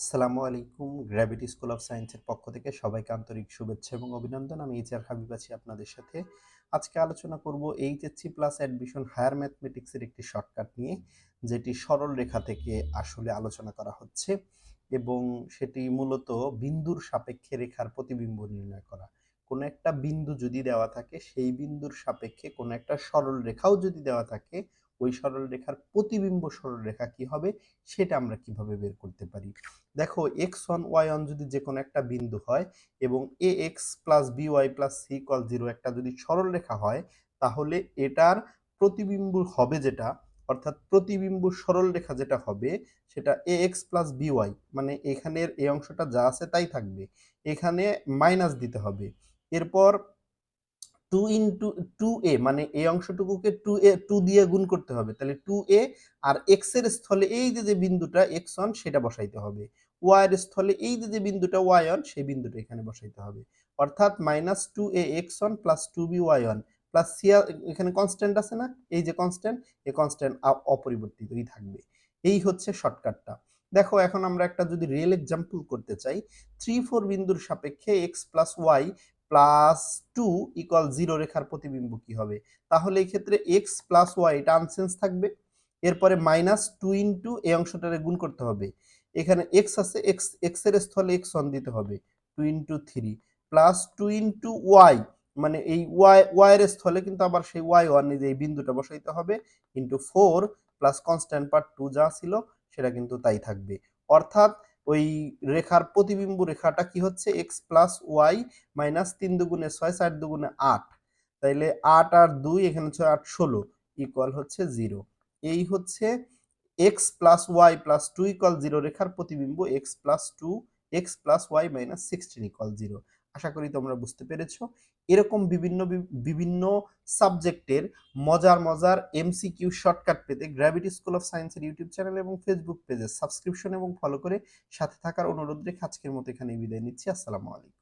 আসসালামু আলাইকুম gravity school of সায়েন্সের পক্ষ থেকে সবাইকে আন্তরিক শুভেচ্ছা এবং অভিনন্দন। আমি এইচ আর হাবিব আছি আপনাদের সাথে। আজকে আলোচনা করব এইচএসসি প্লাস অ্যাডমিশন হায়ার ম্যাথমেটিক্সের একটি শর্টকাট নিয়ে, যেটি সরল রেখা থেকে আসলে আলোচনা করা হচ্ছে এবং সেটি মূলত বিন্দুর সাপেক্ষে রেখার প্রতিবিম্ব নির্ণয় করা। কোনো একটা বিন্দু যদি দেওয়া থাকে, সেই বিন্দুর সাপেক্ষে কোনো একটা সরল রেখাও যদি দেওয়া থাকে ওই সরল রেখার প্রতিবিম্ব সরল রেখা কি হবে সেটা আমরা কীভাবে বের করতে পারি? দেখো এক্স ওয়ান ওয়াই ওয়ান যদি যে কোনো একটা বিন্দু হয় এবং a x plus b y plus c call zero একটা যদি সরল রেখা হয়, তাহলে এটার প্রতিবিম্ব হবে যেটা, অর্থাৎ প্রতিবিম্ব সরল রেখা যেটা হবে সেটা a x plus b y মানে এখানের এই অংশটা যা আছে তাই থাকবে। এখানে মাইনাস দিতে হবে। এরপর টু ইন্টু টু এ মানে এই অংশটুকুকে টু এ টু দিয়ে গুণ করতে হবে। তাহলে টু এ আর এক্সের স্থলে এই যে যে বিন্দুটা এক্স ওয়ান সেটা বসাইতে হবে। ওয়াই এর স্থলে এই যে যে বিন্দুটা ওয়াই ওয়ান সেই বিন্দুটা এখানে বসাইতে হবে। অর্থাৎ minus two a x one plus two b y one plus c এখানে কনস্ট্যান্ট আছে না? এই যে কনস্ট্যান্ট এই কনস্ট্যান্ট অপরিবর্তিতই থাকবে। এই হচ্ছে শর্টকাটটা দেখো, এখন আমরা একটা যদি রিয়েল এক্সাম্পল করতে চাই থ্রি ফোর বিন্দুর সাপেক্ষে x plus y plus two equal zero রেখার প্রতিবিম্ব কি হবে? তাহলে এই ক্ষেত্রে এক্স প্লাস ওয়াই এটা আনসেন্স থাকবে। এরপরে মাইনাস টু ইন্টু এই অংশটারে গুণ করতে হবে। এখানে এক্স আছে এক্স এক্সের স্থলে এক্স ওয়ান দিতে হবে। Two into three plus two into y মানে এই ওয়াই ওয়াই এর স্থলে কিন্তু আবার সেই ওয়াই ওয়ান যে এই বিন্দুটা বসাইতে হবে। Into four plus constant part two যা ছিল, সেটা কিন্তু তাই থাকবে। অর্থাৎ ওই রেখার প্রতিবিম্ব রেখাটা কি হচ্ছে? এক্স প্লাস ওয়াই মাইনাস তিন দুগুণে ছয়, চার দুগুণে আট। তাইলে আট আর দুই, এখানে ছয় আট, ষোলো ইকুয়াল হচ্ছে জিরো এই হচ্ছে x plus y plus two equal zero রেখার প্রতিবিম্ব x plus two x plus y minus sixteen equal zero আশা করি তোমরা বুঝতে পেরেছ। এরকম বিভিন্ন বিভিন্ন সাবজেক্টের মজার মজার এমসিকিউ শর্টকাট পেতে gravity school of science YouTube channel এবং ফেসবুক পেজে সাবস্ক্রিপশন এবং ফলো করে সাথে থাকার অনুরোধ রেখে আজকের মতো এখানে বিদায় নিচ্ছি। আসসালামু আলাইকুম।